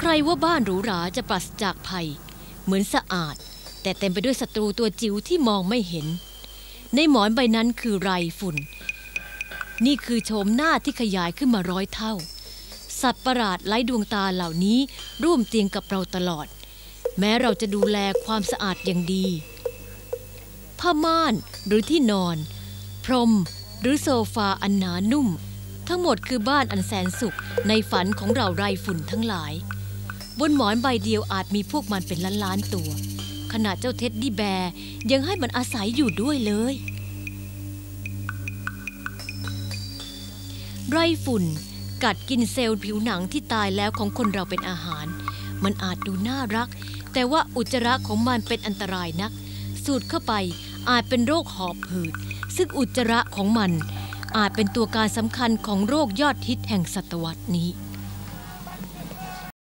ใครว่าบ้านหรูหราจะปราศจากภัย เหมือนสะอาด แต่เต็มไปด้วยศัตรูตัวจิ๋วที่มองไม่เห็น ในหมอนใบนั้นคือไรฝุ่น นี่คือโฉมหน้าที่ขยายขึ้นมาร้อยเท่า สัตว์ประหลาดไร้ดวงตาเหล่านี้ร่วมเตียงกับเราตลอด แม้เราจะดูแลความสะอาดอย่างดีผ้าม่านหรือที่นอน พรมหรือโซฟาอันหนานุ่ม ทั้งหมดคือบ้านอันแสนสุขในฝันของเราไรฝุ่นทั้งหลาย บนหมอนใบเดียวอาจมีพวกมันเป็นล้านๆตัว ขนาดเจ้าเท็ดดี้แบร์ยังให้มันอาศัยอยู่ด้วยเลย ไรฝุ่นกัดกินเซลล์ผิวหนังที่ตายแล้วของคนเราเป็นอาหาร มันอาจดูน่ารัก แต่ว่าอุจจาระของมันเป็นอันตรายนัก สูดเข้าไปอาจเป็นโรคหอบหืด ซึ่งอุจจาระของมันอาจเป็นตัวการสำคัญของโรคยอดฮิตแห่งศตวรรษนี้